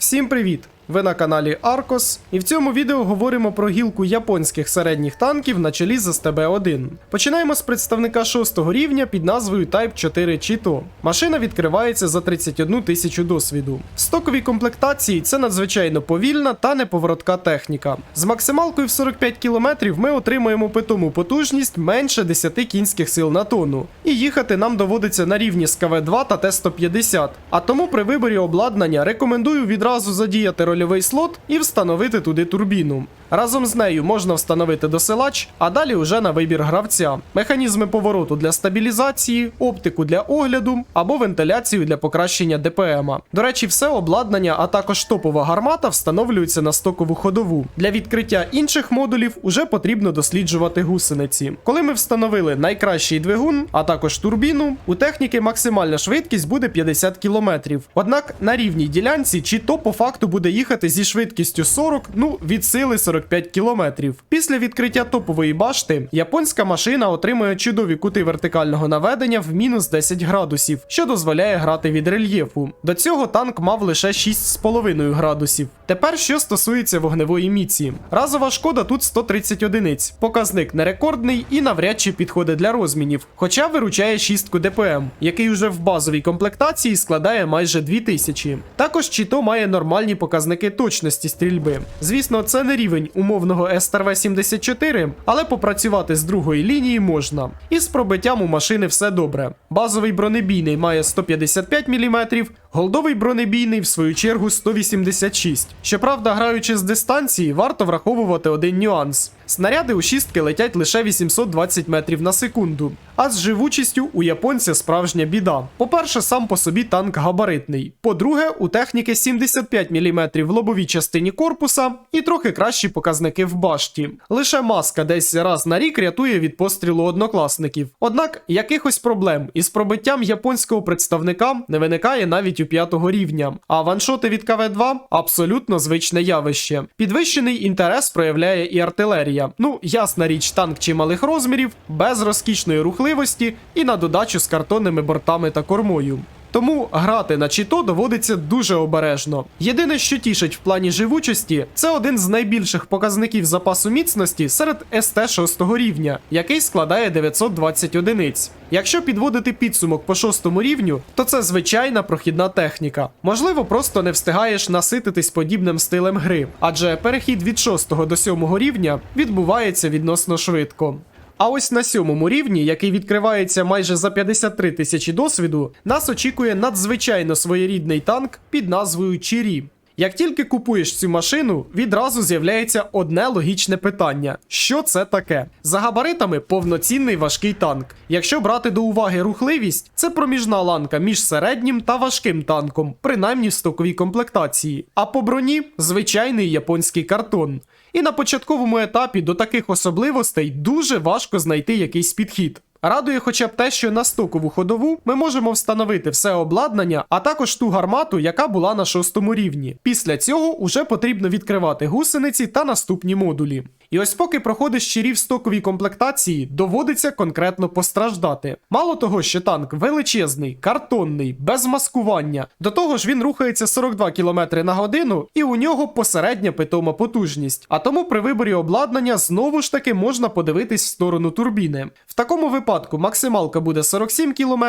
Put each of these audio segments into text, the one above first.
Всім привіт! Ви на каналі Аркос, і в цьому відео говоримо про гілку японських середніх танків на чолі з СТБ-1. Починаємо з представника 6 рівня під назвою Type 4 Chito. Машина відкривається за 31 тисячу досвіду. В стоковій комплектації це надзвичайно повільна та неповоротка техніка. З максималкою в 45 км ми отримуємо питому потужність менше 10 кінських сил на тонну. І їхати нам доводиться на рівні з КВ-2 та Т-150. А тому при виборі обладнання рекомендую відразу задіяти рольовий слот і встановити туди турбіну. Разом з нею можна встановити досилач, а далі уже на вибір гравця, механізми повороту для стабілізації, оптику для огляду або вентиляцію для покращення ДПМа. До речі, все обладнання, а також топова гармата встановлюються на стокову ходову. Для відкриття інших модулів уже потрібно досліджувати гусениці. Коли ми встановили найкращий двигун, а також турбіну, у техніки максимальна швидкість буде 50 км. Однак на рівній ділянці чи то по факту буде їхати зі швидкістю 40, ну від сили 45 км. Після відкриття топової башти японська машина отримує чудові кути вертикального наведення в мінус 10 градусів, що дозволяє грати від рельєфу. До цього танк мав лише 6,5 градусів. Тепер що стосується вогневої міці. Разова шкода тут 130 одиниць. Показник не рекордний і навряд чи підходить для розмінів, хоча виручає 6 ДПМ, який уже в базовій комплектації складає майже 2000. Також Чіто має нормальні показники точності стрільби. Звісно, це не рівень умовного СТРВ-74, але попрацювати з другої лінії можна. І з пробиттям у машини все добре. Базовий бронебійний має 155 мм, голдовий бронебійний, в свою чергу, 186. Щоправда, граючи з дистанції, варто враховувати один нюанс. Снаряди у шістки летять лише 820 метрів на секунду, а з живучістю у японця справжня біда. По-перше, сам по собі танк габаритний. По-друге, у техніки 75 мм в лобовій частині корпуса і трохи кращі показники в башті. Лише маска десь раз на рік рятує від пострілу однокласників. Однак якихось проблем із пробиттям японського представника не виникає навіть п'ятого рівня. А ваншоти від КВ-2 абсолютно звичне явище. Підвищений інтерес проявляє і артилерія. Ну, ясна річ, танк чималих розмірів, без розкішної рухливості і на додачу з картонними бортами та кормою. Тому грати на чіто доводиться дуже обережно. Єдине, що тішить в плані живучості, це один з найбільших показників запасу міцності серед СТ 6 рівня, який складає 920 одиниць. Якщо підводити підсумок по шостому рівню, то це звичайна прохідна техніка. Можливо, просто не встигаєш насититись подібним стилем гри, адже перехід від 6 до 7 рівня відбувається відносно швидко. А ось на сьомому рівні, який відкривається майже за 53 тисячі досвіду, нас очікує надзвичайно своєрідний танк під назвою Чірі. Як тільки купуєш цю машину, відразу з'являється одне логічне питання: що це таке? За габаритами повноцінний важкий танк. Якщо брати до уваги рухливість, це проміжна ланка між середнім та важким танком, принаймні в стоковій комплектації. А по броні звичайний японський картон. І на початковому етапі до таких особливостей дуже важко знайти якийсь підхід. Радує хоча б те, що на стокову ходову ми можемо встановити все обладнання, а також ту гармату, яка була на шостому рівні. Після цього уже потрібно відкривати гусениці та наступні модулі. І ось поки проходиш щирі в стоковій комплектації, доводиться конкретно постраждати. Мало того, що танк величезний, картонний, без маскування. До того ж він рухається 42 км на годину, і у нього посередня питома потужність. А тому при виборі обладнання знову ж таки можна подивитись в сторону турбіни. В такому випадку максималка буде 47 км,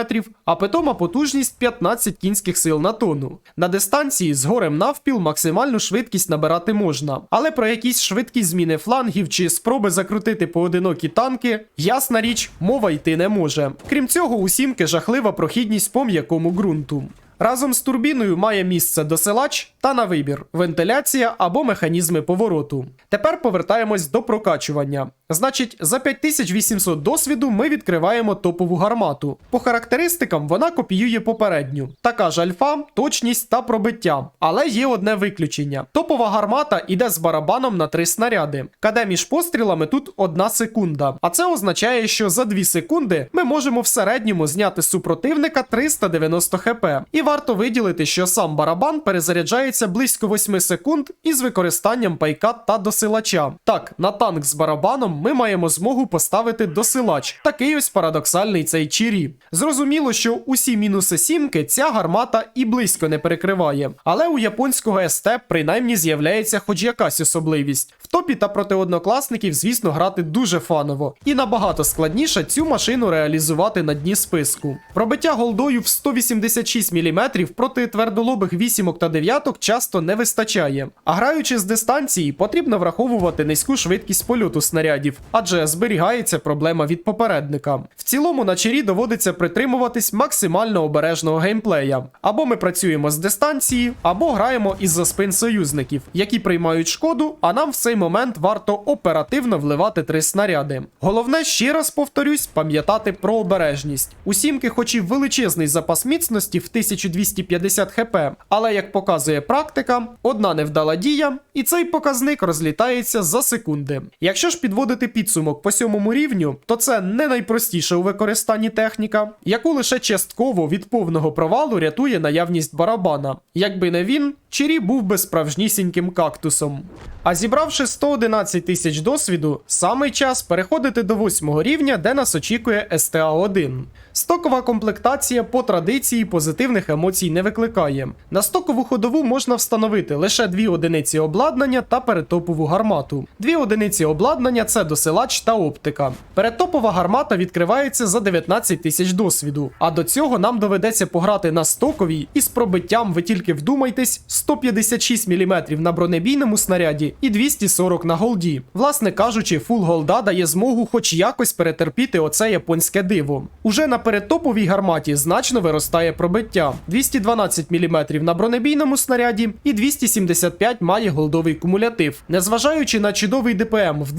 а питома потужність 15 кінських сил на тонну. На дистанції з горем навпіл максимальну швидкість набирати можна, але про якісь швидкі зміни флангів чи спроби закрутити поодинокі танки, ясна річ, мова йти не може. Крім цього, у сімки жахлива прохідність по м'якому ґрунту. Разом з турбіною має місце досилач та на вибір вентиляція або механізми повороту. Тепер повертаємось до прокачування. Значить, за 5800 досвіду ми відкриваємо топову гармату. По характеристикам вона копіює попередню. Така ж альфа, точність та пробиття. Але є одне виключення: топова гармата іде з барабаном на 3 снаряди. КД між пострілами тут 1 секунда. А це означає, що за 2 секунди ми можемо в середньому зняти супротивника 390 хп. І варто виділити, що сам барабан перезаряджається близько 8 секунд із використанням пайка та досилача. Так, на танк з барабаном ми маємо змогу поставити досилач. Такий ось парадоксальний цей чирі. Зрозуміло, що усі мінуси сімки ця гармата і близько не перекриває. Але у японського СТ принаймні з'являється хоч якась особливість. В топі та проти однокласників, звісно, грати дуже фаново. І набагато складніше цю машину реалізувати на дні списку. Пробиття голдою в 186 мм проти твердолобих вісімок та дев'яток часто не вистачає. А граючи з дистанції, потрібно враховувати низьку швидкість польоту снарядів, адже зберігається проблема від попередника. В цілому на чарі доводиться притримуватись максимально обережного геймплея. Або ми працюємо з дистанції, або граємо із-за спин союзників, які приймають шкоду, а нам в цей момент варто оперативно вливати три снаряди. Головне, ще раз повторюсь, пам'ятати про обережність. У сімки, хоч і величезний запас міцності в 1250 хп, але як показує практика, одна невдала дія, і цей показник розлітається за секунди. Якщо ж підводити підсумок по сьомому рівню, то це не найпростіша у використанні техніка, яку лише частково від повного провалу рятує наявність барабана. Якби не він, Чирі був би справжнісіньким кактусом. А зібравши 111 тисяч досвіду, самий час переходити до восьмого рівня, де нас очікує СТА-1. Стокова комплектація по традиції позитивних емоцій не викликає. На стокову ходову можна встановити лише дві одиниці обладнання та передтопову гармату. Дві одиниці обладнання це досилач та оптика. Передтопова гармата відкривається за 19 тисяч досвіду. А до цього нам доведеться пограти на стоковій із пробиттям, ви тільки вдумайтесь, 156 мм на бронебійному снаряді і 240 на голді. Власне кажучи, фул голда дає змогу хоч якось перетерпіти оце японське диво. Уже на передтоповій гарматі значно виростає пробиття 212 мм на бронебійному снаряді і 275 має голдовий кумулятив. Незважаючи на чудовий ДПМ в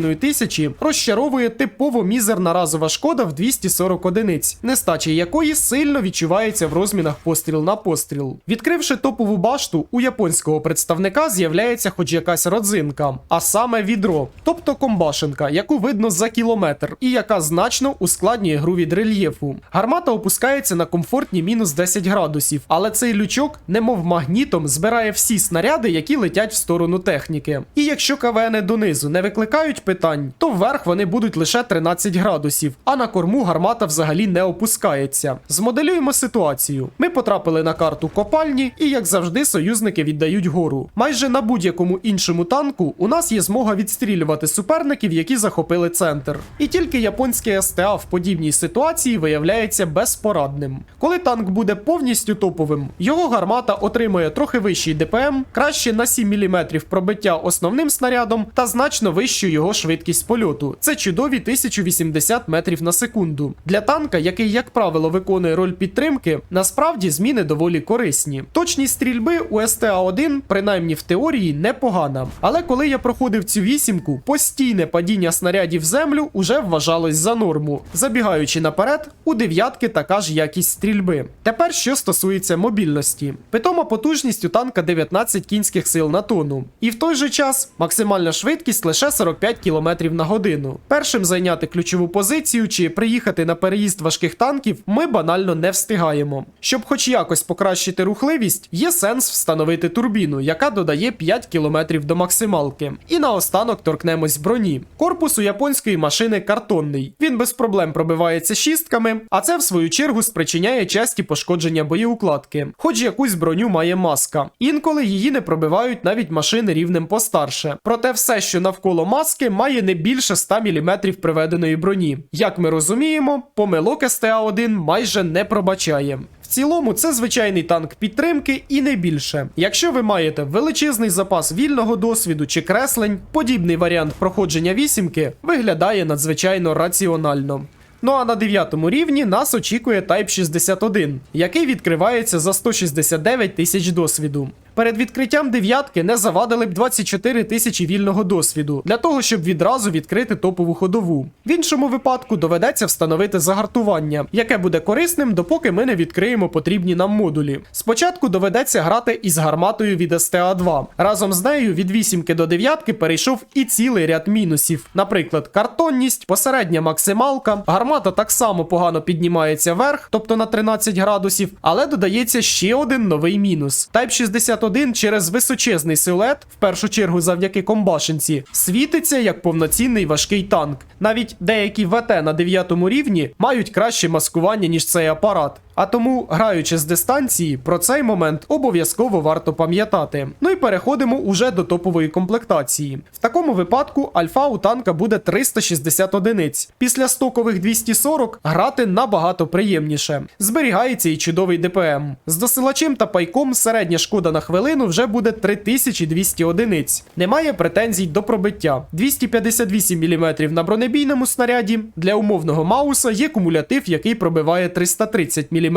2,5 тисячі, розчаровує типово мізерна разова шкода в 240 одиниць, нестача якої сильно відчувається в розмінах постріл на постріл. Відкривши топову башту, у японського представника з'являється хоч якась родзинка, а саме відро, тобто комбашенка, яку видно за кілометр, і яка значно ускладнює гру від рельєфу. Гармата опускається на комфортні мінус 10 градусів, але цей лючок, немов магнітом, збирає всі снаряди, які летять в сторону техніки. І якщо КВН донизу не викликають питань, то вверх вони будуть лише 13 градусів, а на корму гармата взагалі не опускається. Змоделюємо ситуацію. Ми потрапили на карту копальні, і як завжди, союзники віддають гору. Майже на будь-якому іншому танку у нас є змога відстрілювати суперників, які захопили центр. І тільки японське СТА в подібній ситуації виявляється безпорадним. Коли танк буде повністю топовим, його гармата отримує трохи вищий ДПМ, краще на 7 мм пробиття основним снарядом та значно вищу його швидкість польоту. Це чудові 1080 метрів на секунду. Для танка, який, як правило, виконує роль підтримки, насправді зміни доволі корисні. Точність стрільби у СТА-1, принаймні в теорії, непогана. Але коли я проходив цю вісімку, постійне падіння снарядів в землю уже вважалось за норму. Забігаючи наперед, у дев'ятки така ж якість стрільби. Тепер що стосується мобільності. Питома потужність у танка 19 кінських сил на тонну. І в той же час максимальна швидкість лише 45 км на годину. Першим зайняти ключову позицію чи приїхати на переїзд важких танків ми банально не встигаємо. Щоб хоч якось покращити рухливість, є сенс встановити турбіну, яка додає 5 км до максималки. І наостанок торкнемось броні. Корпус у японської машини картонний. Він без проблем пробивається шістками, а це в свою чергу спричиняє часті пошкодження боєукладки. Хоч якусь броню має маска. Інколи її не пробивають навіть машини рівнем постарше. Проте все, що навколо маски, має не більше 100 мм приведеної броні. Як ми розуміємо, помилок СТА-1 майже не пробачає. В цілому, це звичайний танк підтримки і не більше. Якщо ви маєте величезний запас вільного досвіду чи креслень, подібний варіант проходження вісімки виглядає надзвичайно раціонально. Ну а на 9 рівні нас очікує Type 61, який відкривається за 169 тисяч досвіду. Перед відкриттям дев'ятки не завадили б 24 тисячі вільного досвіду для того, щоб відразу відкрити топову ходову. В іншому випадку доведеться встановити загартування, яке буде корисним, допоки ми не відкриємо потрібні нам модулі. Спочатку доведеться грати із гарматою від СТА-2. Разом з нею від 8 до 9 перейшов і цілий ряд мінусів. Наприклад, картонність, посередня максималка, гармата так само погано піднімається вверх, тобто на 13 градусів, але додається ще один новий мінус. Type 61 661 через височезний силует, в першу чергу завдяки комбашенці, світиться як повноцінний важкий танк. Навіть деякі ВТ на 9 рівні мають краще маскування, ніж цей апарат. А тому, граючи з дистанції, про цей момент обов'язково варто пам'ятати. Ну і переходимо уже до топової комплектації. В такому випадку альфа у танка буде 360 одиниць. Після стокових 240 грати набагато приємніше. Зберігається і чудовий ДПМ. З досилачем та пайком середня шкода на хвилину вже буде 3200 одиниць. Немає претензій до пробиття. 258 мм на бронебійному снаряді. Для умовного мауса є кумулятив, який пробиває 330 мм.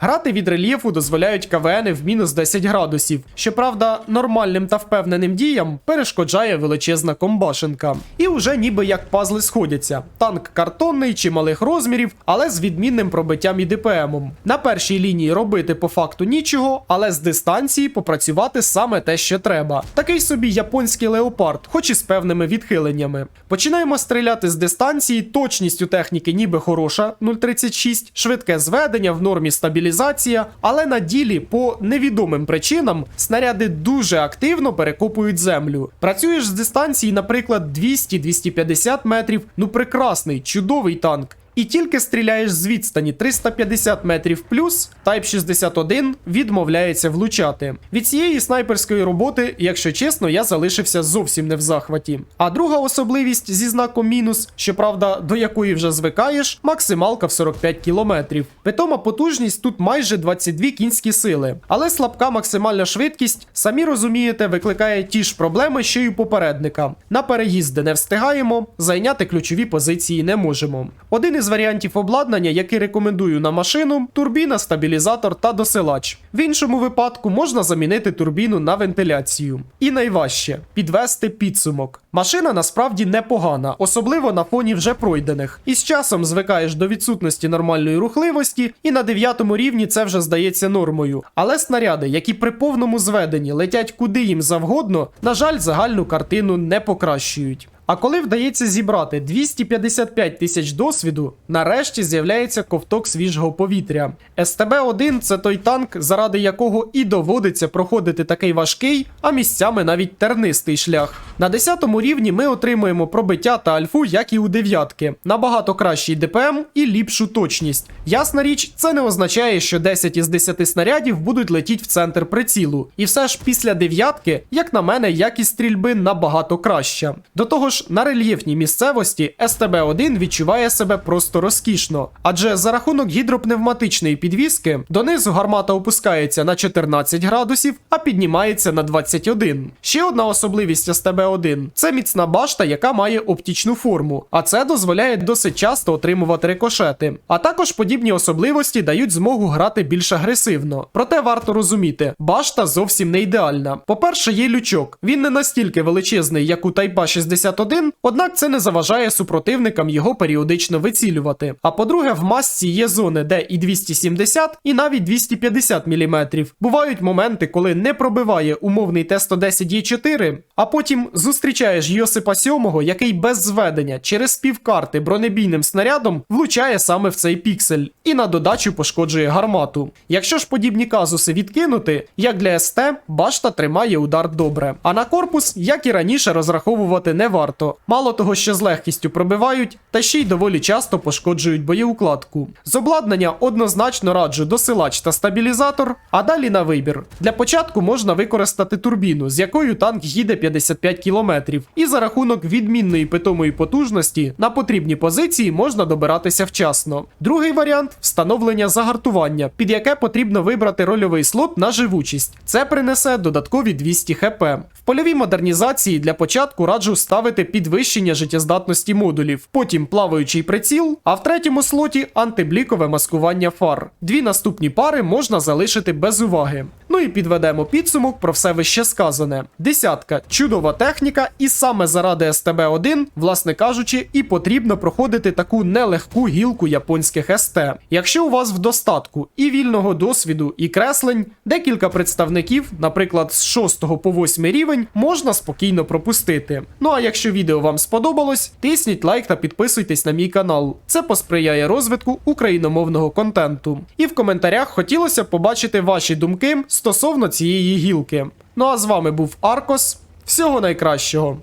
Грати від рельєфу дозволяють КВН в мінус 10 градусів. Щоправда, нормальним та впевненим діям перешкоджає величезна комбашенка. І уже ніби як пазли сходяться. Танк картонний чи малих розмірів, але з відмінним пробиттям і ДПМом. На першій лінії робити по факту нічого, але з дистанції попрацювати саме те, що треба. Такий собі японський леопард, хоч і з певними відхиленнями. Починаємо стріляти з дистанції, точність у техніки ніби хороша 0,36, швидке зведення, в нормі стабілізація, але на ділі по невідомим причинам снаряди дуже активно перекопують землю. Працюєш з дистанції, наприклад, 200-250 метрів, ну прекрасний, чудовий танк. І тільки стріляєш з відстані 350 метрів плюс, Type 61 відмовляється влучати. Від цієї снайперської роботи, якщо чесно, я залишився зовсім не в захваті. А друга особливість зі знаком мінус, щоправда, до якої вже звикаєш, максималка в 45 кілометрів. Питома потужність тут майже 22 кінські сили, але слабка максимальна швидкість, самі розумієте, викликає ті ж проблеми, що й у попередника. На переїзди не встигаємо, зайняти ключові позиції не можемо. Один із варіантів обладнання, який рекомендую на машину, турбіна, стабілізатор та досилач. В іншому випадку можна замінити турбіну на вентиляцію. І найважче підвести підсумок. Машина насправді непогана, особливо на фоні вже пройдених. І з часом звикаєш до відсутності нормальної рухливості, і на 9 рівні це вже здається нормою. Але снаряди, які при повному зведенні летять куди їм завгодно, на жаль, загальну картину не покращують. А коли вдається зібрати 255 тисяч досвіду, нарешті з'являється ковток свіжого повітря. СТБ-1 це той танк, заради якого і доводиться проходити такий важкий, а місцями навіть тернистий шлях. На 10 рівні ми отримуємо пробиття та альфу, як і у дев'ятки, набагато кращий ДПМ і ліпшу точність. Ясна річ, це не означає, що 10 із 10 снарядів будуть летіти в центр прицілу. І все ж після дев'ятки, як на мене, якість стрільби набагато краща. До того ж, на рельєфній місцевості СТБ-1 відчуває себе просто розкішно, адже за рахунок гідропневматичної підвіски донизу гармата опускається на 14 градусів, а піднімається на 21. Ще одна особливість СТБ-1 це міцна башта, яка має оптичну форму, а це дозволяє досить часто отримувати рикошети. А також подібні особливості дають змогу грати більш агресивно. Проте варто розуміти, башта зовсім не ідеальна. По-перше, є лючок. Він не настільки величезний, як у Тайпа 61, однак це не заважає супротивникам його періодично вицілювати. А по-друге, в масці є зони, де і 270, і навіть 250 мм. Бувають моменти, коли не пробиває умовний Т-110Е4, а потім зустрічаєш Йосипа 7, який без зведення через півкарти бронебійним снарядом влучає саме в цей піксель і на додачу пошкоджує гармату. Якщо ж подібні казуси відкинути, як для СТ, башта тримає удар добре. А на корпус, як і раніше, розраховувати не варто. Мало того, що з легкістю пробивають, та ще й доволі часто пошкоджують боєукладку. З обладнання однозначно раджу досилач та стабілізатор, а далі на вибір. Для початку можна використати турбіну, з якою танк їде 55 км, і за рахунок відмінної питомої потужності на потрібні позиції можна добиратися вчасно. Другий варіант встановлення загартування, під яке потрібно вибрати рольовий слот на живучість. Це принесе додаткові 200 хп. В польовій модернізації для початку раджу ставити підвищення життєздатності модулів, потім плаваючий приціл, а в третьому слоті антиблікове маскування фар. Дві наступні пари можна залишити без уваги. Ну і підведемо підсумок про все вище сказане. Десятка чудова техніка, і саме заради СТБ-1, власне кажучи, і потрібно проходити таку нелегку гілку японських СТ. Якщо у вас в достатку і вільного досвіду, і креслень, декілька представників, наприклад, з 6 по 8 рівень, можна спокійно пропустити. Ну а якщо відео вам сподобалось, тисніть лайк та підписуйтесь на мій канал. Це посприяє розвитку україномовного контенту. І в коментарях хотілося побачити ваші думки стосовно цієї гілки. Ну а з вами був Аркос. Всього найкращого!